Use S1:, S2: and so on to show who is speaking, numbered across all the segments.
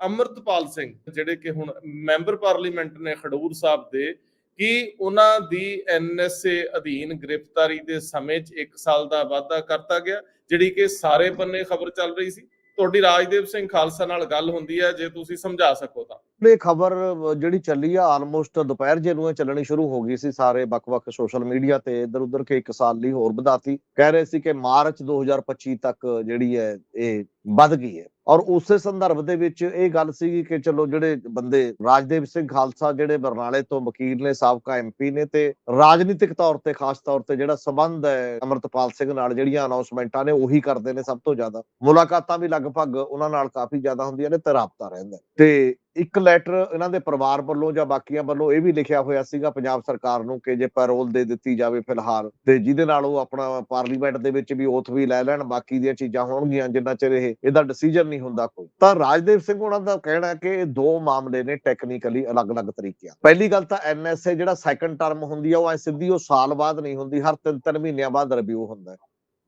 S1: ਅਮਰਤਪਾਲ ਸਿੰਘ, ਜਿਹੜੇ ਕਿ ਹੁਣ ਮੈਂਬਰ ਪਾਰਲੀਮੈਂਟ ਨੇ ਖਡੂਰ ਸਾਹਿਬ ਦੇ, ਕਿ ਉਹਨਾਂ ਦੀ ਐਨਐਸਏ ਅਧੀਨ ਗ੍ਰਿਫਤਾਰੀ ਦੇ ਸਮੇਂ 'ਚ 1 ਸਾਲ ਦਾ ਵਾਅਦਾ ਕਰਤਾ ਗਿਆ, ਜਿਹੜੀ ਕਿ ਸਾਰੇ ਬੰਨੇ ਖਬਰ ਚੱਲ ਰਹੀ ਸੀ? ਤੁਹਾਡੀ ਰਾਜਦੇਵ ਸਿੰਘ ਖਾਲਸਾ ਨਾਲ ਗੱਲ ਹੁੰਦੀ ਹੈ, ਜੇ ਤੁਸੀਂ ਸਮਝਾ ਸਕੋ ਤਾਂ।
S2: ਇਹ ਖਬਰ ਜਿਹੜੀ ਚੱਲੀ ਆ ਆਲਮੋਸਟ ਦੁਪਹਿਰ ਜੇ ਨੂੰ ਇਹ ਚੱਲਣੀ ਸ਼ੁਰੂ ਹੋ ਗਈ ਸੀ, ਸਾਰੇ ਵੱਖ-ਵੱਖ ਸੋਸ਼ਲ ਮੀਡੀਆ ਤੇ ਇੱਧਰ ਉਧਰ ਕੇ ਇੱਕ ਸਾਲ ਲਈ ਹੋਰ ਵਧਾਤੀ। ਕਹਿ ਰਹੇ ਸੀ ਕਿ ਮਾਰਚ 2025 ਤੱਕ ਜਿਹੜੀ ਹੈ, ਇਹ ਵੱਧ ਗਈ ਹੈ। ਔਰ ਉਸੇ ਸੰਦਰਭ ਦੇ ਵਿੱਚ ਇਹ ਗੱਲ ਸੀ ਕਿ ਚਲੋ ਜਿਹੜੇ ਬੰਦੇ ਰਾਜਦੇਵ ਸਿੰਘ ਖਾਲਸਾ ਜਿਹੜੇ ਬਰਨਾਲੇ ਤੋਂ ਵਕੀਲ ਨੇ, ਸਾਬਕਾ ਐਮਪੀ ਨੇ ਤੇ ਰਾਜਨੀਤਿਕ ਤੌਰ ਤੇ, ਖਾਸ ਤੌਰ ਤੇ ਜਿਹੜਾ ਸਬੰਧ ਹੈ ਅਮਰਤਪਾਲ ਸਿੰਘ ਨਾਲ, ਜਿਹੜੀਆਂ ਅਨਾਉਂਸਮੈਂਟਾਂ ਨੇ, ਉਹੀ ਕਰਦੇ ਨੇ ਸਭ ਤੋਂ ਜ਼ਿਆਦਾ। ਮੁਲਾਕਾਤਾਂ ਵੀ ਲਗਭਗ ਉਹਨਾਂ ਨਾਲ ਕਾਫੀ ਜ਼ਿਆਦਾ ਹੁੰਦੀਆਂ ਨੇ ਤੇ ਰਾਬਤਾ ਰਹਿੰਦਾ ਤੇ ਇੱਕ ਲੈਟਰ ਇਹਨਾਂ ਦੇ ਪਰਿਵਾਰ ਵੱਲੋਂ ਜਾਂ ਬਾਕੀਆਂ ਵੱਲੋਂ ਇਹ ਵੀ ਲਿਖਿਆ ਹੋਇਆ ਸੀਗਾ ਪੰਜਾਬ ਸਰਕਾਰ ਨੂੰ ਕਿ ਜੇ ਪੈਰੋਲ ਦੇ ਦਿੱਤੀ ਜਾਵੇ ਫਿਲਹਾਲ, ਤੇ ਜਿਹਦੇ ਨਾਲ ਉਹ ਆਪਣਾ ਪਾਰਲੀਮੈਂਟ ਦੇ ਵਿੱਚ ਵੀ ਓਥ ਵੀ ਲੈ ਲੈਣ, ਬਾਕੀ ਦੀਆਂ ਚੀਜ਼ਾਂ ਹੋਣਗੀਆਂ ਜਿੰਨਾ ਚਿਰ ਇਹ, ਇਹਦਾ ਡਿਸੀਜਨ ਨਹੀਂ ਹੁੰਦਾ ਕੋਈ। ਤਾਂ ਰਾਜਦੇਵ ਸਿੰਘ ਉਹਨਾਂ ਦਾ ਕਹਿਣਾ ਹੈ ਕਿ ਇਹ ਦੋ ਮਾਮਲੇ ਨੇ ਟੈਕਨੀਕਲੀ ਅਲੱਗ-ਅਲੱਗ ਤਰੀਕਿਆਂ। ਪਹਿਲੀ ਗੱਲ ਤਾਂ ਐਨਐਸਏ ਜਿਹੜਾ ਸੈਕੰਡ ਟਰਮ ਹੁੰਦੀ ਆ, ਉਹ ਐ ਸਿੱਧੀ ਉਹ ਸਾਲ ਬਾਅਦ ਨਹੀਂ ਹੁੰਦੀ, ਹਰ ਤਿੰਨ ਤਿੰਨ ਮਹੀਨਿਆਂ ਬਾਅਦ ਰਿਵਿਊ ਹੁੰਦਾ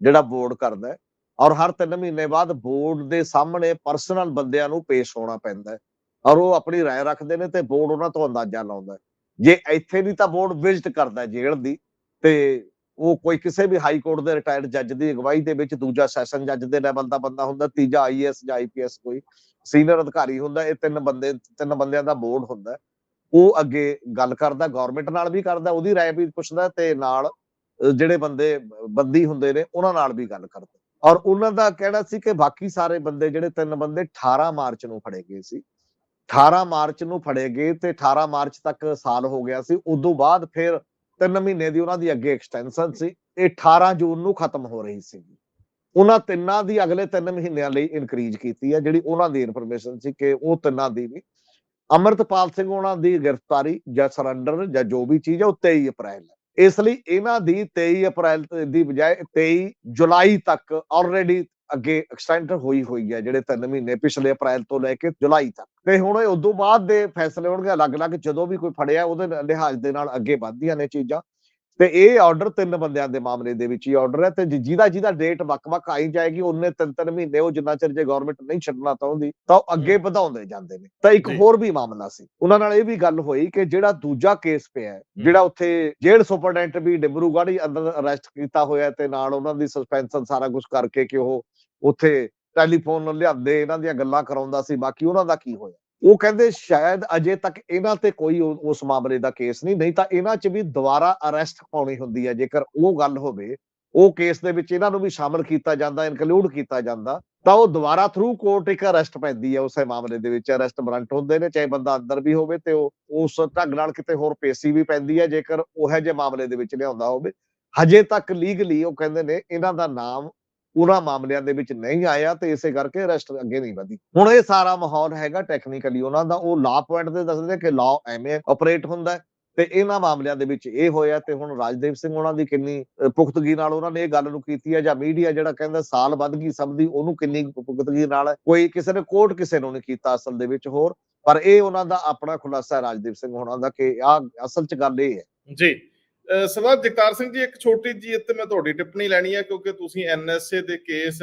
S2: ਜਿਹੜਾ ਬੋਰਡ ਕਰਦਾ ਔਰ ਹਰ ਤਿੰਨ ਮਹੀਨੇ ਬਾਅਦ ਬੋਰਡ ਦੇ ਸਾਹਮਣੇ ਪਰਸਨਲ ਬੰਦਿਆਂ ਨੂੰ ਪੇਸ਼ ਹੋਣਾ ਪੈਂਦਾ ਔਰ ਉਹ ਆਪਣੀ رائے ਰੱਖਦੇ ਨੇ ਤੇ ਬੋਰਡ ਉਹਨਾਂ ਤੋਂ ਅੰਦਾਜ਼ਾ ਲਾਉਂਦਾ ਹੈ ਜੇ ਇੱਥੇ ਨਹੀਂ ਤਾਂ ਬੋਰਡ ਵਿਜ਼ਿਟ ਕਰਦਾ ਹੈ ਜੇਲ੍ਹ ਦੀ ਤੇ ਉਹ ਕੋਈ ਕਿਸੇ ਵੀ ਹਾਈ ਕੋਰਟ ਦੇ ਰਿਟਾਇਰਡ ਜੱਜ ਦੀ ਅਗਵਾਈ ਦੇ ਵਿੱਚ ਦੂਜਾ ਸੈਸ਼ਨ ਜੱਜ ਦੇ ਲੈਵਲ ਦਾ ਬੰਦਾ ਹੁੰਦਾ ਤੀਜਾ ਆਈਐਸ ਜਾਂ ਆਈਪੀਐਸ ਕੋਈ ਸੀਨੀਅਰ ਅਧਿਕਾਰੀ ਹੁੰਦਾ ਇਹ ਤਿੰਨ ਬੰਦੇ ਤਿੰਨ ਬੰਦਿਆਂ ਦਾ ਬੋਰਡ ਹੁੰਦਾ ਹੈ। ਉਹ ਅੱਗੇ ਗੱਲ ਕਰਦਾ ਗਵਰਨਮੈਂਟ ਨਾਲ ਵੀ ਕਰਦਾ ਉਹਦੀ رائے ਵੀ ਪੁੱਛਦਾ ਤੇ ਨਾਲ ਅਹ, ਜਿਹੜੇ ਬੰਦੇ ਬੰਦੀ ਹੁੰਦੇ ਨੇ ਉਹਨਾਂ ਨਾਲ ਵੀ ਗੱਲ ਕਰਦਾ ਔਰ ਉਹਨਾਂ ਦਾ ਕਹਿਣਾ ਸੀ ਕਿ ਬਾਕੀ ਸਾਰੇ ਬੰਦੇ ਜਿਹੜੇ ਤਿੰਨ ਬੰਦੇ 18 ਮਾਰਚ ਨੂੰ ਫੜੇ ਗਏ ਸੀ 18 ਮਾਰਚ ਨੂੰ ਫੜੇ ਗਏ ਤੇ 18 ਮਾਰਚ ਤੱਕ ਸਾਲ ਹੋ ਗਿਆ ਸੀ। ਉਦੋਂ ਬਾਅਦ ਫਿਰ ਤਿੰਨ ਮਹੀਨੇ ਦੀ ਉਹਨਾਂ ਦੀ ਅੱਗੇ ਐਕਸਟੈਂਸ਼ਨ ਸੀ। ਇਹ 18 ਜੂਨ ਨੂੰ ਖਤਮ ਹੋ ਰਹੀ ਸੀ। ਉਹਨਾਂ ਤਿੰਨਾਂ ਦੀ ਅਗਲੇ ਤਿੰਨ ਮਹੀਨਿਆਂ ਲਈ ਇਨਕਰੀਜ਼ ਕੀਤੀ ਹੈ, ਜਿਹੜੀ ਉਹਨਾਂ ਦੀ ਇਨਫੋਰਮੇਸ਼ਨ ਸੀ ਕਿ ਉਹ ਤਿੰਨਾਂ ਦੀ ਵੀ। ਅਮਰਤਪਾਲ ਸਿੰਘ ਉਹਨਾਂ ਦੀ ਗ੍ਰਿਫਤਾਰੀ ਜਾਂ ਸਰੈਂਡਰ ਜਾਂ ਜੋ ਵੀ ਚੀਜ਼ ਹੈ, ਉਹ 23 ਅਪ੍ਰੈਲ ਇਸ ਲਈ ਇਹਨਾਂ ਦੀ 23 ਅਪ੍ਰੈਲ ਦੀ ਬਜਾਏ 23 ਜੁਲਾਈ ਤੱਕ ਆਲਰੇਡੀ ਅੱਗੇ ਐਕਸਟੈਂਡ ਹੋਈ ਹੋਈ ਹੈ, ਜਿਹੜੇ 3 ਮਹੀਨੇ ਪਿਛਲੇ ਅਪ੍ਰੈਲ ਤੋਂ ਲੈ ਕੇ ਜੁਲਾਈ ਤੱਕ। ਤੇ ਹੁਣ ਇਹ ਉਦੋਂ ਬਾਅਦ ਦੇ ਫੈਸਲੇ ਹੋਣਗੇ, ਅਲੱਗ-ਅਲੱਗ ਜਦੋਂ ਵੀ ਕੋਈ ਫੜਿਆ, ਉਹਦੇ ਲਿਹਾਜ਼ ਦੇ ਨਾਲ ਅੱਗੇ ਵੱਧਦੀਆਂ ਨੇ ਚੀਜ਼ਾਂ। ਤੇ ਇਹ ਆਰਡਰ ਤਿੰਨ ਬੰਦਿਆਂ ਦੇ ਮਾਮਲੇ ਦੇ ਵਿੱਚ ਹੀ ਆਰਡਰ ਹੈ ਤੇ ਜਿਹਦਾ ਜਿਹਦਾ ਡੇਟ ਵੱਖ-ਵੱਖ ਆਈ ਜਾਏਗੀ ਉਹਨੇ ਤਿੰਨ ਤਿੰਨ ਮਹੀਨੇ ਉਹ ਜਿੰਨਾ ਚਿਰ ਜੇ ਗਵਰਨਮੈਂਟ ਨਹੀਂ ਛੱਡਣਾ ਚਾਹੁੰਦੀ ਤਾਂ ਉਹ ਅੱਗੇ ਵਧਾਉਂਦੇ ਜਾਂਦੇ ਨੇ। ਤਾਂ ਇੱਕ। ਹੋਰ ਵੀ ਮਾਮਲਾ ਸੀ। ਉਹਨਾਂ ਨਾਲ ਇਹ ਵੀ ਗੱਲ ਹੋਈ ਕਿ ਜਿਹੜਾ ਦੂਜਾ ਕੇਸ ਪਿਆ ਜਿਹੜਾ ਉੱਥੇ ਜੇਲ੍ਹ ਸੁਪਰਡੈਂਟ ਵੀ ਡਿਬਰੂਗੜ੍ਹ ਹੀ ਅੰਦਰ ਅਰੈਸਟ ਕੀਤਾ ਹੋਇਆ ਤੇ ਨਾਲ ਉਹਨਾਂ ਦੀ ਸਸਪੈਂਸ਼ਨ ਸਾਰਾ ਕੁਝ ਕਰਕੇ ਕਿ ਉਹ ਉੱਥੇ ਟੈਲੀਫੋਨ ਲਿਆਂਦੇ ਇਹਨਾਂ ਦੀਆਂ ਗੱਲਾਂ ਕਰਾਉਂਦਾ ਸੀ ਬਾਕੀ ਉਹਨਾਂ ਦਾ ਕੀ ਹੋਇਆ? ਉਹ ਕਹਿੰਦੇ ਸ਼ਾਇਦ ਅਜੇ ਤੱਕ ਇਹਨਾਂ ਤੇ ਕੋਈ ਉਸ ਮਾਮਲੇ ਦਾ ਕੇਸ ਨਹੀਂ ਨਹੀਂ ਤਾਂ ਇਹਨਾਂ 'ਚ ਵੀ ਦੁਬਾਰਾ ਅਰੈਸਟ ਪਾਉਣੀ ਹੁੰਦੀ ਹੈ, ਜੇਕਰ ਉਹ ਗੱਲ ਹੋਵੇ, ਉਹ ਕੇਸ ਦੇ ਵਿੱਚ ਇਹਨਾਂ ਨੂੰ ਵੀ ਸ਼ਾਮਲ ਕੀਤਾ ਜਾਂਦਾ ਇਨਕਲੂਡ ਕੀਤਾ ਜਾਂਦਾ, ਤਾਂ ਉਹ ਦੁਬਾਰਾ ਥਰੂ ਕੋਰਟ ਇੱਕ ਅਰੈਸਟ ਪੈਂਦੀ ਹੈ ਉਸੇ ਮਾਮਲੇ ਦੇ ਵਿੱਚ, ਅਰੈਸਟ ਵਾਰੰਟ ਹੁੰਦੇ ਨੇ, ਚਾਹੇ ਬੰਦਾ ਅੰਦਰ ਵੀ ਹੋਵੇ ਤੇ ਉਹ, ਉਸ ਢੰਗ ਨਾਲ ਕਿਤੇ ਹੋਰ ਪੇਸ਼ੀ ਵੀ ਪੈਂਦੀ ਹੈ, ਜੇਕਰ ਉਹ ਜਿਹੇ ਮਾਮਲੇ ਦੇ ਵਿੱਚ ਲਿਆਉਂਦਾ ਹੋਵੇ। ਹਜੇ ਤੱਕ ਲੀਗਲੀ ਉਹ ਕਹਿੰਦੇ ਨੇ ਇਹਨਾਂ ਦਾ ਨਾਮ ਉਹਨਾਂ ਮਾਮਲਿਆਂ ਦੇ ਵਿੱਚ ਨਹੀਂ ਆਇਆ ਤੇ ਇਸੇ ਕਰਕੇ ਅਰੈਸਟ ਅੱਗੇ ਨਹੀਂ ਵਧੀ। ਹੁਣ ਇਹ ਸਾਰਾ ਮਾਹੌਲ ਹੈਗਾ ਟੈਕਨੀਕਲੀ ਉਹਨਾਂ ਦਾ, ਉਹ ਲਾ ਪੁਆਇੰਟ ਤੇ ਦੱਸਦੇ ਕਿ ਲਾ ਐਵੇਂ ਆਪਰੇਟ ਹੁੰਦਾ ਤੇ ਇਹਨਾਂ ਮਾਮਲਿਆਂ ਦੇ ਵਿੱਚ ਇਹ ਹੋਇਆ ਤੇ ਹੁਣ ਰਾਜਦੇਵ ਸਿੰਘ ਉਹਨਾਂ ਦੀ ਕਿੰਨੀ ਪੁਖਤਗੀ ਨਾਲ ਉਹਨਾਂ ਨੇ ਇਹ ਗੱਲ ਨੂੰ ਕੀਤੀ ਹੈ ਜਾਂ ਮੀਡੀਆ ਜਿਹੜਾ ਕਹਿੰਦਾ ਸਾਲ ਵੱਧ ਗਈ ਸਭ ਦੀ, ਉਹਨੂੰ ਕਿੰਨੀ ਪੁਖਤਗੀ ਨਾਲ ਕੋਈ ਕਿਸੇ ਨੇ ਕੋਰਟ ਕਿਸੇ ਨੂੰ ਨਹੀਂ ਕੀਤਾ ਅਸਲ ਦੇ ਵਿੱਚ ਹੋਰ। ਪਰ ਇਹ ਉਹਨਾਂ ਦਾ ਆਪਣਾ ਖੁਲਾਸਾ ਰਾਜਦੀਪ ਸਿੰਘ ਉਹਨਾਂ ਦਾ ਕਿ ਆ ਅਸਲ 'ਚ ਗੱਲ ਇਹ ਹੈ।
S1: ਜੀ। ਸਰਦਾਰ ਜਗਤਾਰ ਸਿੰਘ ਜੀ ਇੱਕ ਛੋਟੀ ਜੀ ਇੱਥੇ ਮੈਂ ਤੁਹਾਡੀ ਟਿੱਪਣੀ ਲੈਣੀ ਹੈ ਕਿਉਂਕਿ ਤੁਸੀਂ ਐਨਐਸਏ ਦੇ ਕੇਸ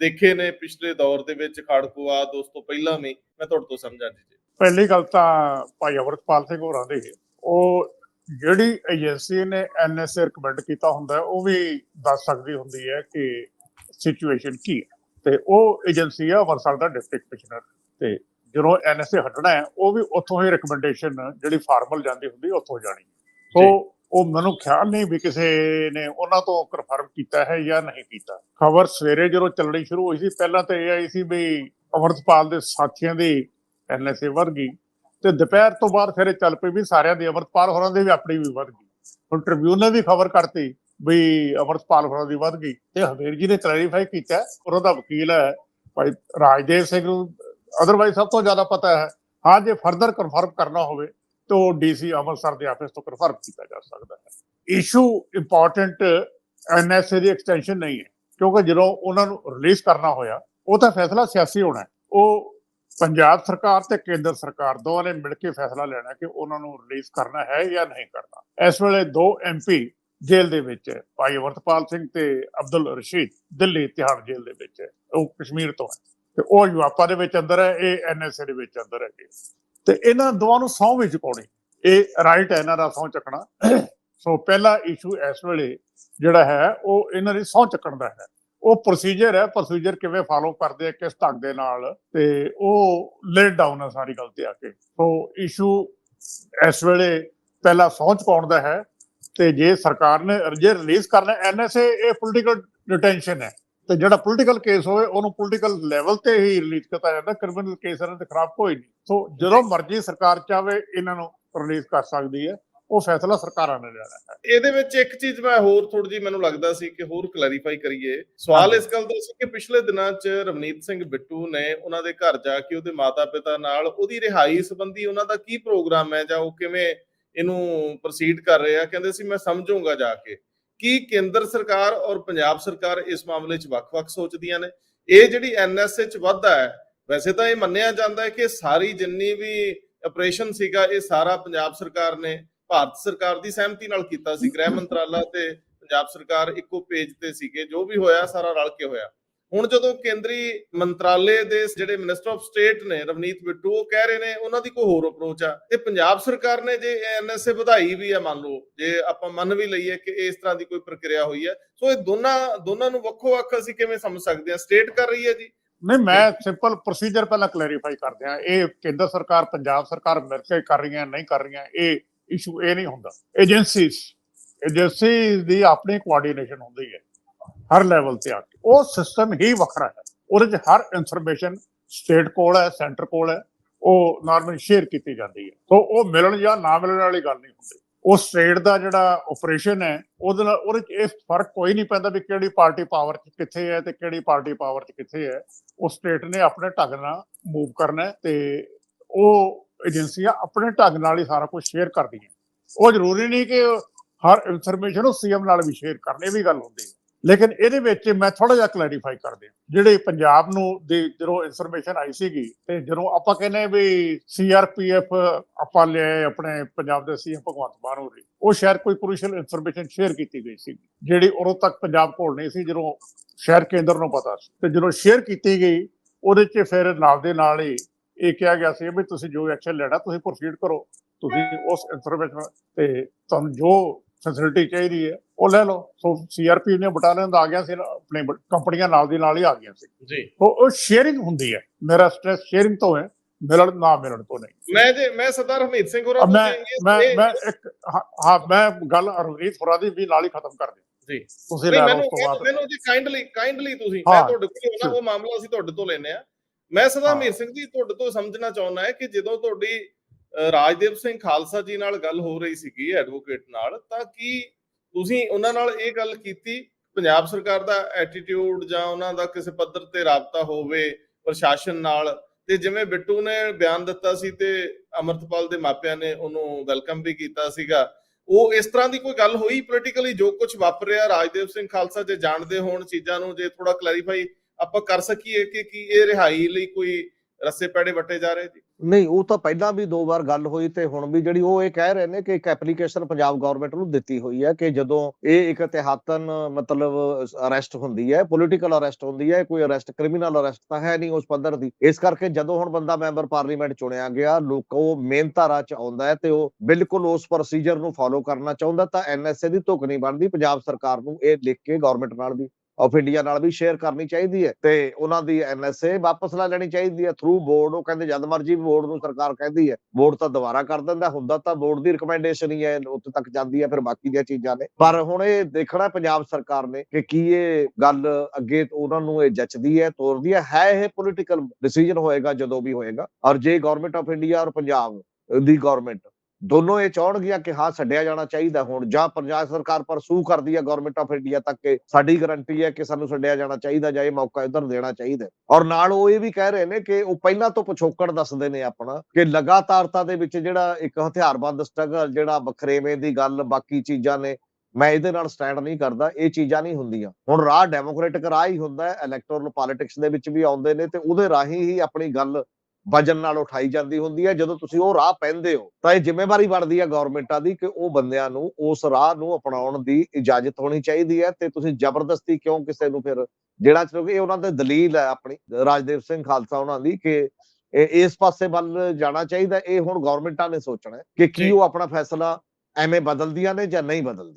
S1: ਦੇਖੇ ਨੇ ਪਿਛਲੇ ਦੌਰ ਦੇ ਵਿੱਚ ਖੜਕੂਆ ਦੋਸਤੋ ਪਹਿਲਾਂ ਵੀ ਮੈਂ ਤੁਹਾਡੇ ਤੋਂ ਸਮਝਾਂ ਜੀ।
S3: ਪਹਿਲੀ ਗੱਲ ਤਾਂ ਭਾਈ ਅਮਰਤਪਾਲ ਸਿੰਘ ਹੋਰਾਂ ਦੇ ਉਹ ਜਿਹੜੀ ਏਜੰਸੀ ਨੇ ਐਨਐਸਏ ਰეკਮੈਂਡ ਕੀਤਾ ਹੁੰਦਾ ਉਹ ਵੀ ਦੱਸ ਸਕਦੀ ਹੁੰਦੀ ਹੈ ਕਿ ਸਿਚੁਏਸ਼ਨ ਕੀ ਹੈ। ਤੇ ਉਹ ਏਜੰਸੀ ਆ ਵਰਸਲ ਦਾ ਡਿਸਟ੍ਰਿਕਟ ਕਮਿਸ਼ਨਰ ਤੇ ਜਦੋਂ ਐਨਐਸਏ ਹਟਣਾ ਹੈ ਉਹ ਵੀ ਉੱਥੋਂ ਹੀ ਰਿਕਮੈਂਡੇਸ਼ਨ ਜਿਹੜੀ ਫਾਰਮਲ ਜਾਂਦੀ ਹੁੰਦੀ ਉੱਥੋਂ ਜਾਣੀ ਸੋ ਉਹ ਮੈਨੂੰ ਖਿਆਲ ਨਹੀਂ ਵੀ ਕਿਸੇ ਨੇ ਉਹਨਾਂ ਤੋਂ ਕਨਫਰਮ ਕੀਤਾ ਹੈ ਜਾਂ ਨਹੀਂ ਕੀਤਾ। ਖਬਰ ਸਵੇਰੇ ਜਦੋਂ ਚੱਲਣੀ ਸ਼ੁਰੂ ਹੋਈ ਸੀ, ਪਹਿਲਾਂ ਤਾਂ ਇਹ ਆਈ ਸੀ ਵੀ ਅਮਰਤਪਾਲ ਦੇ ਸਾਥੀਆਂ ਦੀ ਐਨਐਸਏ ਵਧ ਗਈ ਤੇ ਦੁਪਹਿਰ ਤੋਂ ਬਾਅਦ ਫਿਰ ਚੱਲ ਪਈ ਵੀ ਸਾਰਿਆਂ ਦੀ ਅਮਰਤਪਾਲ ਹੋਰਾਂ ਦੀ ਵੀ ਆਪਣੀ ਵੀ ਵਧ ਗਈ। ਹੁਣ ਟ੍ਰਿਬਿਊਨ ਨੇ ਵੀ ਖਬਰ ਕਰਤੀ ਵੀ ਅਮਰਤਪਾਲ ਹੋਰਾਂ ਦੀ ਵਧ ਗਈ ਤੇ ਹਵੇਰ ਜੀ ਨੇ ਕਲੈਰੀਫਾਈ ਕੀਤਾ, ਉਹਨਾਂ ਦਾ ਵਕੀਲ ਹੈ ਭਾਈ ਰਾਜਦੇਵ ਸਿੰਘ ਨੂੰ। ਅਦਰਵਾਈਜ਼ ਸਭ ਤੋਂ ਜ਼ਿਆਦਾ ਪਤਾ ਹੈ, ਹਾਂ, ਜੇ ਫਰਦਰ ਕਨਫਰਮ ਕਰਨਾ ਹੋਵੇ ਤਾਂ ਉਹ ਡੀਸੀ ਅੰਮ੍ਰਿਤਸਰ ਦੇ ਆਫਿਸ ਤੋਂ ਕਨਫਰਮ ਕੀਤਾ ਜਾ ਸਕਦਾ ਹੈ। ਇਸ਼ੂ ਇੰਪੋਰਟੈਂਟ ਐਨਐਸਏ ਦੀ ਐਕਸਟੈਂਸ਼ਨ ਨਹੀਂ ਹੈ, ਕਿਉਂਕਿ ਜਦੋਂ ਉਹਨਾਂ ਨੂੰ ਰਿਲੀਜ਼ ਕਰਨਾ ਹੋਇਆ, ਉਹ ਤਾਂ ਫੈਸਲਾ ਸਿਆਸੀ ਹੋਣਾ ਉਹ ਪੰਜਾਬ ਸਰਕਾਰ ਤੇ ਕੇਂਦਰ ਸਰਕਾਰ ਦੋਵਾਂ ਨੇ ਮਿਲ ਕੇ ਫੈਸਲਾ ਲੈਣਾ ਕਿ ਉਹਨਾਂ ਨੂੰ ਰਿਲੀਜ਼ ਕਰਨਾ ਹੈ ਜਾਂ ਨਹੀਂ ਕਰਨਾ। ਇਸ ਵੇਲੇ ਦੋ ਐਮਪੀ ਜੇਲ੍ਹ ਦੇ ਵਿੱਚ ਹੈ, ਭਾਈ ਅਮਰਤਪਾਲ ਸਿੰਘ ਤੇ ਅਬਦੁਲ ਰਸ਼ੀਦ, ਦਿੱਲੀ ਤਿਹਾੜ ਜੇਲ੍ਹ ਦੇ ਵਿੱਚ ਹੈ। ਉਹ ਕਸ਼ਮੀਰ ਤੋਂ ਹੈ। ਤੇ ਉਹ ਯੂਆਪਾ ਦੇ ਵਿੱਚ ਅੰਦਰ ਹੈ, ਇਹ ਐਨਐਸਏ ਦੇ ਵਿੱਚ ਅੰਦਰ ਹੈਗੇ ਤੇ ਇਹਨਾਂ ਦੋਵਾਂ ਨੂੰ ਸਹੁੰ ਵਿੱਚ ਪਾਉਣੀ ਇਹ ਰਾਈਟ ਹੈ, ਇਹਨਾਂ ਦਾ ਸਹੁੰ ਚੱਕਣਾ। ਸੋ ਪਹਿਲਾ ਇਸ਼ੂ ਇਸ ਵੇਲੇ ਜਿਹੜਾ ਹੈ, ਉਹ ਇਹਨਾਂ ਦੀ ਸਹੁੰ ਚੱਕਣ ਦਾ ਹੈ। ਉਹ ਪ੍ਰੋਸੀਜਰ ਹੈ ਪ੍ਰੋਸੀਜਰ ਕਿਵੇਂ ਫਾਲੋ ਕਰਦੇ ਆ, ਕਿਸ ਢੰਗ ਦੇ ਨਾਲ, ਤੇ ਉਹ ਲੇਟ ਡਾਊਨ ਹੈ ਸਾਰੀ ਗੱਲ ਤੇ ਆ ਕੇ। ਸੋ ਇਸ਼ੂ ਇਸ ਵੇਲੇ ਪਹਿਲਾ ਸਹੁੰ ਚੁਕਾਉਣ ਦਾ ਹੈ, ਤੇ ਜੇ ਸਰਕਾਰ ਨੇ ਜੇ ਰਿਲੀਜ਼ ਕਰਨਾ ਐਨਐਸਏ ਇਹ ਪੋਲੀਟੀਕਲ ਡਿਟੈਂਸ਼ਨ ਹੈ। ਤੇ ਜਿਹੜਾ ਪੋਲੀਟੀਕਲ ਕੇਸ ਹੋਵੇ ਉਹਨੂੰ ਪੋਲੀਟੀਕਲ ਲੈਵਲ ਤੇ ਹੀ ਰਿਲੀਜ਼ ਕੀਤਾ ਜਾਂਦਾ ਕ੍ਰਿਮੀਨਲ ਕੇਸ ਇਹਨਾਂ ਦੇ ਖਿਲਾਫ ਕੋਈ ਨਹੀਂ। ਸੋ ਜਦੋਂ ਮਰਜ਼ੀ ਸਰਕਾਰ ਚਾਵੇ ਇਹਨਾਂ ਨੂੰ ਰਿਲੀਜ਼ ਕਰ ਸਕਦੀ ਹੈ। ਉਹ ਫੈਸਲਾ ਸਰਕਾਰਾਂ ਨੇ ਲੈਣਾ ਹੈ।
S1: ਇਹਦੇ ਵਿੱਚ ਇੱਕ ਚੀਜ਼ ਮੈਂ ਹੋਰ ਥੋੜੀ ਜੀ ਮੈਨੂੰ ਲੱਗਦਾ ਸੀ ਕਿ ਹੋਰ ਕਲੈਰੀਫਾਈ ਕਰੀਏ। ਸਵਾਲ। ਇਸ ਗੱਲ ਦਾ ਸੀ ਕਿ ਪਿਛਲੇ ਦਿਨਾਂ 'ਚ ਰਵਨੀਤ ਸਿੰਘ ਬਿੱਟੂ ਨੇ ਉਹਨਾਂ ਦੇ ਘਰ ਜਾ ਕੇ ਉਹਦੇ ਮਾਤਾ-ਪਿਤਾ ਨਾਲ ਉਹਦੀ ਰਿਹਾਈ ਸੰਬੰਧੀ ਉਹਨਾਂ ਦਾ ਕੀ ਪ੍ਰੋਗਰਾਮ ਹੈ ਜਾਂ ਉਹ ਕਿਵੇਂ ਇਹਨੂੰ ਪ੍ਰੋਸੀਡ ਕਰ ਰਹੇ ਆ? ਕਹਿੰਦੇ ਸੀ ਮੈਂ ਸਮਝੂੰਗਾ ਜਾ ਕੇ। ਕੀ ਕੇਂਦਰ ਸਰਕਾਰ ਔਰ ਪੰਜਾਬ ਸਰਕਾਰ ਇਸ ਮਾਮਲੇ 'ਚ ਵੱਖ-ਵੱਖ ਸੋਚਦੀਆਂ ਨੇ? ਇਹ ਜਿਹੜੀ ਐਨਐਸਏ 'ਚ ਵਾਧਾ ਹੈ, ਵੈਸੇ ਤਾਂ ਇਹ ਮੰਨਿਆ ਜਾਂਦਾ ਹੈ ਕਿ ਸਾਰੀ ਜਿੰਨੀ ਵੀ ਆਪਰੇਸ਼ਨ ਸੀਗਾ, ਇਹ ਸਾਰਾ ਪੰਜਾਬ ਸਰਕਾਰ ਨੇ, ਭਾਰਤ ਸਰਕਾਰ ਦੀ ਸਹਿਮਤੀ ਨਾਲ ਕੀਤਾ ਸੀ। ਗ੍ਰਹਿ ਮੰਤਰਾਲਾ ਤੇ ਪੰਜਾਬ ਸਰਕਾਰ ਇੱਕੋ ਪੇਜ ਤੇ ਸੀਗੇ, ਜੋ ਵੀ ਹੋਇਆ, ਸਾਰਾ ਰਲ ਕੇ ਹੋਇਆ। ਹੁਣ ਜਦੋਂ ਕੇਂਦਰੀ ਮੰਤਰਾਲੇ ਦੇ ਜਿਹੜੇ ਮਿਨਿਸਟਰ ਆਫ ਸਟੇਟ ਨੇ, ਰਵਨੀਤ ਬਿੱਟੂ, ਉਹ ਕਹਿ ਰਹੇ ਨੇ, ਉਹਨਾਂ ਦੀ ਕੋਈ ਹੋਰ ਅਪਰੋਚ ਆ। ਤੇ ਪੰਜਾਬ ਸਰਕਾਰ ਨੇ ਜੇ ਐਨਐਸਏ ਵਧਾਈ ਵੀ ਆ, ਮੰਨ ਲਓ, ਜੇ ਆਪਾਂ ਮੰਨ ਵੀ ਲਈਏ ਕਿ ਇਸ ਤਰ੍ਹਾਂ ਦੀ ਕੋਈ ਪ੍ਰਕਿਰਿਆ ਹੋਈ ਹੈ ਸੋ ਇਹ ਦੋਨਾਂ ਦੋਨਾਂ ਨੂੰ ਵੱਖੋ ਵੱਖ ਅਸੀਂ ਕਿਵੇਂ ਸਮਝ ਸਕਦੇ ਹਾਂ ਸਟੇਟ ਕਰ ਰਹੀ ਹੈ ਜੀ?
S3: ਨਹੀਂ, ਮੈਂ ਸਿੰਪਲ ਪ੍ਰੋਸੀਜਰ ਪਹਿਲਾਂ ਕਲੈਰੀਫਾਈ ਕਰਦੇ ਆ ਇਹ ਕੇਂਦਰ ਸਰਕਾਰ, ਪੰਜਾਬ ਸਰਕਾਰ ਮਿਲ ਕੇ ਕਰ ਰਹੀਆਂ, ਨਹੀਂ ਕਰ ਰਹੀਆਂ, ਇਹ ਇਸ਼ੂ ਇਹ ਨਹੀਂ ਹੁੰਦਾ। ਏਜੰਸੀਜ਼ ਏਜੰਸੀ ਦੀ ਆਪਣੀ ਕੋਆਰਡੀਨੇਸ਼ਨ ਹੁੰਦੀ ਹੈ। ਹਰ ਲੈਵਲ ਤੇ ਆ ਕੇ। ਉਹ ਸਿਸਟਮ ਹੀ ਵੱਖਰਾ ਹੈ। ਉਹਦੇ 'ਚ ਹਰ ਇਨਫੋਰਮੇਸ਼ਨ ਸਟੇਟ ਕੋਲ ਹੈ ਸੈਂਟਰ ਕੋਲ ਹੈ, ਉਹ ਨਾਰਮਲ ਸ਼ੇਅਰ ਕੀਤੀ ਜਾਂਦੀ ਹੈ। ਸੋ ਉਹ ਮਿਲਣ ਜਾਂ ਨਾ ਮਿਲਣ ਵਾਲੀ ਗੱਲ ਨਹੀਂ ਹੁੰਦੀ। ਉਹ ਸਟੇਟ ਦਾ ਜਿਹੜਾ ਆਪਰੇਸ਼ਨ ਹੈ, ਉਹਦੇ ਨਾਲ ਉਹਦੇ 'ਚ ਇਹ ਫ਼ਰਕ ਕੋਈ ਨਹੀਂ ਪੈਂਦਾ ਵੀ ਕਿਹੜੀ ਪਾਰਟੀ ਪਾਵਰ 'ਚ ਕਿੱਥੇ ਹੈ ਤੇ ਕਿਹੜੀ ਪਾਰਟੀ ਪਾਵਰ 'ਚ ਕਿੱਥੇ ਹੈ। ਉਹ ਸਟੇਟ ਨੇ ਆਪਣੇ ਢੰਗ ਨਾਲ ਮੂਵ ਕਰਨਾ ਹੈ ਤੇ ਉਹ ਏਜੰਸੀਆਂ ਆਪਣੇ ਢੰਗ ਨਾਲ ਹੀ ਸਾਰਾ ਕੁਝ ਸ਼ੇਅਰ ਕਰਦੀਆਂ ਉਹ ਜ਼ਰੂਰੀ ਨਹੀਂ ਕਿ ਹਰ ਇਨਫੋਰਮੇਸ਼ਨ ਉਹ ਸੀਐਮ ਨਾਲ ਵੀ ਸ਼ੇਅਰ ਕਰਨੀ ਵੀ ਗੱਲ ਹੁੰਦੀ ਹੈ। ਲੇਕਿਨ ਇਹਦੇ ਵਿੱਚ ਮੈਂ ਥੋੜਾ ਜਿਹਾ ਕਲੈਰੀਫਾਈ ਕਰ ਦਿਆਂ। ਜਿਹੜੇ ਪੰਜਾਬ ਨੂੰ ਦੀ ਜਦੋਂ ਇਨਫੋਰਮੇਸ਼ਨ ਆਈ ਸੀਗੀ ਤੇ ਜਦੋਂ ਆਪਾਂ ਕਹਿੰਦੇ ਵੀ ਸੀਆਰਪੀਐਫ ਆਪਾਂ ਲਿਆਏ ਆਪਣੇ ਪੰਜਾਬ ਦੇ ਸੀਐਮ ਭਗਵੰਤ ਮਾਨ ਹੋਰੀ, ਉਹ ਸ਼ਾਇਦ ਕੋਈ ਕ੍ਰੂਸ਼ਲ ਇਨਫੋਰਮੇਸ਼ਨ ਸ਼ੇਅਰ ਕੀਤੀ ਗਈ ਸੀ। ਜਿਹੜੀ ਉਦੋਂ ਤੱਕ ਪੰਜਾਬ ਕੋਲ ਨਹੀਂ ਸੀ, ਜਦੋਂ ਸ਼ਹਿਰ ਕੇਂਦਰ ਨੂੰ ਪਤਾ ਸੀ। ਤੇ ਜਦੋਂ ਸ਼ੇਅਰ ਕੀਤੀ ਗਈ, ਉਹਦੇ 'ਚ ਫਿਰ ਨਾਲ ਦੇ ਨਾਲ ਹੀ ਇਹ ਕਿਹਾ ਗਿਆ ਸੀ ਵੀ ਤੁਸੀਂ ਜੋ ਐਕਸ਼ਨ ਲੈਣਾ, ਤੁਸੀਂ ਪ੍ਰੋਸੀਡ ਕਰੋ। ਤੁਸੀਂ ਉਸ ਇਨਫੋਰਮੇਸ਼ਨ ਤੇ ਤੁਹਾਨੂੰ ਜੋ ਫੈਸਿਲਿਟੀ ਚਾਹੀਦੀ ਹੈ ਉਹ ਲੈ ਲਓ ਸੋ ਸੀਆਰਪੀ ਨੇ ਬਟਾਲੀਅਨ ਦਾ ਆ ਗਿਆ ਸੀ ਆਪਣੇ ਕੰਪਨੀਆਂ ਨਾਲ ਦੀ ਨਾਲ ਹੀ ਆ ਗਈਆਂ ਸੀ।
S1: ਜੀ।
S3: ਉਹ ਸ਼ੇਅਰਿੰਗ ਹੁੰਦੀ ਹੈ। ਮੇਰਾ ਸਟ੍ਰੈਸ ਸ਼ੇਅਰਿੰਗ ਤੋਂ ਹੈ ਮਿਲਣ ਨਾ ਮਿਲਣ ਤੋਂ ਨਹੀਂ।
S1: ਮੈਂ ਜੇ ਮੈਂ ਸਰਦਾਰ ਹਰਮੀਤ ਸਿੰਘ ਹੋਰਾਂ ਨੂੰ
S3: ਮੈਂ
S1: ਕਹਾਂਗੇ
S3: ਮੈਂ ਇੱਕ ਹਾਂ- ਮੈਂ ਗੱਲ ਰਵਨੀਤ ਹੋਰਾਂ ਦੀ ਵੀ ਨਾਲ ਹੀ ਖਤਮ ਕਰ
S1: ਜੀ।
S3: ਤੁਸੀਂ ਲੈ
S1: ਮੈਨੂੰ
S3: ਉਸ ਤੋਂ ਬਾਅਦ।
S1: ਮੈਨੂੰ ਜੀ ਕਾਈਂਡਲੀ ਕਾਈਂਡਲੀ ਤੁਸੀਂ ਮੈਂ ਤੁਹਾਡੇ ਕੋਲ ਨਾ ਉਹ ਮਾਮਲਾ ਅਸੀਂ ਤੁਹਾਡੇ ਤੋਂ ਲੈਨੇ ਆ ਮੈਂ ਸਦਾ
S3: ਹਾਂ।
S1: ਹਮੀਰ ਸਿੰਘ ਜੀ ਤੁਹਾਡੇ ਤੋਂ ਸਮਝਣਾ ਚਾਹੁੰਦਾ ਹੈ ਕਿ ਜਦੋਂ ਤੁਹਾਡੀ ਅ, ਰਾਜਦੇਵ ਸਿੰਘ ਖਾਲਸਾ ਜੀ ਨਾਲ ਗੱਲ ਹੋ ਰਹੀ ਸੀਗੀ ਐਡਵੋਕੇਟ ਨਾਲ ਤਾਂ ਕੀ ਤੁਸੀਂ ਉਹਨਾਂ ਨਾਲ ਇਹ ਗੱਲ ਕੀਤੀ, ਪੰਜਾਬ ਸਰਕਾਰ ਦਾ ਐਟੀਟਿਊਡ ਜਾਂ ਉਹਨਾਂ ਦਾ ਕਿਸੇ ਪੱਧਰ ਤੇ ਰਾਬਤਾ ਹੋਵੇ ਪ੍ਰਸ਼ਾਸਨ ਨਾਲ, ਤੇ ਜਿਵੇਂ ਬਿੱਟੂ ਨੇ ਬਿਆਨ ਦਿੱਤਾ ਸੀ ਤੇ ਅਮਰਤਪਾਲ ਦੇ ਮਾਪਿਆਂ ਨੇ ਉਹਨੂੰ ਵੈਲਕਮ ਵੀ ਕੀਤਾ ਸੀਗਾ, ਉਹ ਇਸ ਤਰ੍ਹਾਂ ਦੀ ਕੋਈ ਗੱਲ ਹੋਈ ਪੋਲੀਟੀਕਲੀ ਜੋ ਕੁਝ ਵਾਪਰਿਆ? ਰਾਜਦੇਵ ਸਿੰਘ ਖਾਲਸਾ ਜੇ ਜਾਣਦੇ ਹੋਣ ਚੀਜ਼ਾਂ ਨੂੰ, ਜੇ ਥੋੜਾ ਕਲੈਰੀਫਾਈ ਆਪਾਂ ਕਰ ਸਕੀਏ ਕਿ ਕੀ ਇਹ ਰਿਹਾਈ ਲਈ ਕੋਈ ਰਸੇ ਪੈੜੇ ਵੱਟੇ ਜਾ ਰਹੇ ਜੀ?
S2: ਨਹੀਂ, ਉਹ ਤਾਂ ਪਹਿਲਾਂ ਵੀ ਦੋ ਵਾਰ ਗੱਲ ਹੋਈ ਤੇ ਹੁਣ ਵੀ ਜਿਹੜੀ ਉਹ ਇਹ ਕਹਿ ਰਹੇ ਨੇ ਕਿ ਇੱਕ ਐਪਲੀਕੇਸ਼ਨ ਪੰਜਾਬ ਗਵਰਨਮੈਂਟ ਨੂੰ ਦਿੱਤੀ ਹੋਈ ਹੈ ਕਿ ਜਦੋਂ ਇਹ ਇੱਕ ਤਿਹਾਤਨ ਮਤਲਬ ਅਰੈਸਟ ਹੁੰਦੀ ਹੈ ਪੋਲੀਟੀਕਲ ਅਰੈਸਟ ਹੁੰਦੀ ਹੈ, ਕੋਈ ਅਰੈਸਟ ਕ੍ਰਿਮੀਨਲ ਅਰੈਸਟ ਤਾਂ ਹੈ ਨਹੀਂ ਉਸ ਪੱਧਰ ਦੀ। ਇਸ ਕਰਕੇ ਜਦੋਂ ਹੁਣ ਬੰਦਾ ਮੈਂਬਰ ਪਾਰਲੀਮੈਂਟ ਚੁਣਿਆ ਗਿਆ, ਲੋਕ ਉਹ ਮੇਨ ਧਾਰਾ ਚ ਆਉਂਦਾ ਹੈ ਤੇ ਉਹ ਬਿਲਕੁਲ ਉਸ ਪ੍ਰੋਸੀਜਰ ਨੂੰ ਫਾਲੋ ਕਰਨਾ ਚਾਹੁੰਦਾ ਤਾਂ ਐਨਐਸਏ ਦੀ ਧੁੱਕ ਨਹੀਂ ਬਣਦੀ, ਪੰਜਾਬ ਸਰਕਾਰ ਨੂੰ ਇਹ ਲਿਖ ਕੇ ਗਵਰਨਮੈਂਟ ਨਾਲ ਵੀ। ਆਫ ਇੰਡੀਆ ਨਾਲ ਵੀ ਸ਼ੇਅਰ ਕਰਨੀ ਚਾਹੀਦੀ ਹੈ ਤੇ ਉਹਨਾਂ ਦੀ ਐਨਐਸਏ ਵਾਪਸ ਲੈ ਲੈਣੀ ਚਾਹੀਦੀ ਹੈ ਥਰੂ ਬੋਰਡ ਉਹ ਕਹਿੰਦੇ ਜਦ ਮਰਜ਼ੀ ਬੋਰਡ ਨੂੰ ਸਰਕਾਰ ਕਹਿੰਦੀ ਹੈ ਬੋਰਡ ਤਾਂ ਦੁਬਾਰਾ ਕਰ ਦਿੰਦਾ, ਹੁੰਦਾ ਤਾਂ ਬੋਰਡ ਦੀ ਰਿਕਮੈਂਡੇਸ਼ਨ ਹੀ ਹੈ, ਉੱਥੇ ਤੱਕ ਜਾਂਦੀ ਹੈ, ਫਿਰ ਬਾਕੀ ਦੀਆਂ ਚੀਜ਼ਾਂ ਨੇ। ਪਰ ਹੁਣ ਇਹ ਦੇਖਣਾ ਪੰਜਾਬ ਸਰਕਾਰ ਨੇ ਕਿ ਕੀ ਇਹ ਗੱਲ ਅੱਗੇ ਉਹਨਾਂ ਨੂੰ ਇਹ ਜੱਚਦੀ ਹੈ, ਤੋਰਦੀ ਹੈ ਹੈ ਇਹ ਪੋਲੀਟੀਕਲ ਡਿਸੀਜਨ ਹੋਏਗਾ, ਜਦੋਂ ਵੀ ਹੋਏਗਾ। ਔਰ ਜੇ ਗਵਰਨਮੈਂਟ ਆਫ ਇੰਡੀਆ ਔਰ ਪੰਜਾਬ ਦੀ ਗਵਰਨਮੈਂਟ ਦੋਨੋਂ ਇਹ ਚਾਹਣਗੀਆਂ ਕਿ ਹਾਂ ਛੱਡਿਆ ਜਾਣਾ ਚਾਹੀਦਾ ਹੁਣ, ਜਾਂ ਪੰਜਾਬ ਸਰਕਾਰ ਪਰਸੂ ਕਰਦੀ ਹੈ ਗਵਰਨਮੈਂਟ ਆਫ ਇੰਡੀਆ ਤੱਕ ਕਿ ਸਾਡੀ ਗਾਰੰਟੀ ਹੈ ਕਿ ਸਾਨੂੰ ਛੱਡਿਆ ਜਾਣਾ ਚਾਹੀਦਾ ਜਾਂ ਇਹ ਮੌਕਾ ਇਧਰ ਦੇਣਾ ਚਾਹੀਦਾ ਔਰ ਨਾਲ ਉਹ ਇਹ ਵੀ ਕਹਿ ਰਹੇ ਨੇ ਕਿ ਉਹ ਪਹਿਲਾਂ ਤੋਂ ਪਿਛੋਕੜ ਦੱਸਦੇ ਨੇ ਆਪਣਾ ਕਿ ਲਗਾਤਾਰਤਾ ਦੇ ਵਿੱਚ ਜਿਹੜਾ ਇੱਕ ਹਥਿਆਰਬੰਦ ਸਟਰਗਲ ਜਿਹੜਾ ਬਖਰੇਵੇਂ ਦੀ ਗੱਲ ਬਾਕੀ ਚੀਜ਼ਾਂ ਨੇ, ਮੈਂ ਇਹਦੇ ਨਾਲ ਸਟੈਂਡ ਨਹੀਂ ਕਰਦਾ, ਇਹ ਚੀਜ਼ਾਂ ਨਹੀਂ ਹੁੰਦੀਆਂ। ਹੁਣ ਰਾਹ ਡੈਮੋਕ੍ਰੈਟਿਕ ਰਾਹ ਹੀ ਹੁੰਦਾ ਹੈ ਇਲੈਕਟੋਰਲ ਪੋਲਿਟਿਕਸ ਦੇ ਵਿੱਚ ਵੀ ਆਉਂਦੇ ਨੇ ਤੇ ਉਹਦੇ ਰਾਹੀਂ ਹੀ ਆਪਣੀ ਗੱਲ ਵਜਨ ਨਾਲ ਉਠਾਈ ਜਾਂਦੀ ਹੁੰਦੀ ਹੈ। ਜਦੋਂ ਤੁਸੀਂ ਉਹ ਰਾਹ ਪੈਂਦੇ ਹੋ ਤਾਂ ਇਹ ਜ਼ਿੰਮੇਵਾਰੀ ਬਣਦੀ ਹੈ ਗਵਰਨਮੈਂਟਾਂ ਦੀ ਕਿ ਉਹ ਬੰਦਿਆਂ ਨੂੰ ਉਸ ਰਾਹ ਨੂੰ ਅਪਣਾਉਣ ਦੀ ਇਜਾਜ਼ਤ ਹੋਣੀ ਚਾਹੀਦੀ ਹੈ ਤੇ ਤੁਸੀਂ ਜ਼ਬਰਦਸਤੀ ਕਿਉਂ ਕਿਸੇ ਨੂੰ ਫਿਰ ਜਿਹੜਾ ਕਿਉਂਕਿ ਇਹ ਉਹਨਾਂ ਦੇ ਦਲੀਲ ਹੈ ਆਪਣੀ ਰਾਜਦੇਵ ਸਿੰਘ ਖਾਲਸਾ ਉਹਨਾਂ ਦੀ ਕਿ ਇਹ ਇਸ ਪਾਸੇ ਵੱਲ ਜਾਣਾ ਚਾਹੀਦਾ। ਇਹ ਹੁਣ ਗਵਰਨਮੈਂਟਾਂ ਨੇ ਸੋਚਣਾ ਹੈ ਕਿ ਕੀ। ਉਹ ਆਪਣਾ ਫੈਸਲਾ ਐਵੇਂ ਬਦਲਦੀਆਂ ਨੇ ਜਾਂ ਨਹੀਂ ਬਦਲਦੀਆਂ।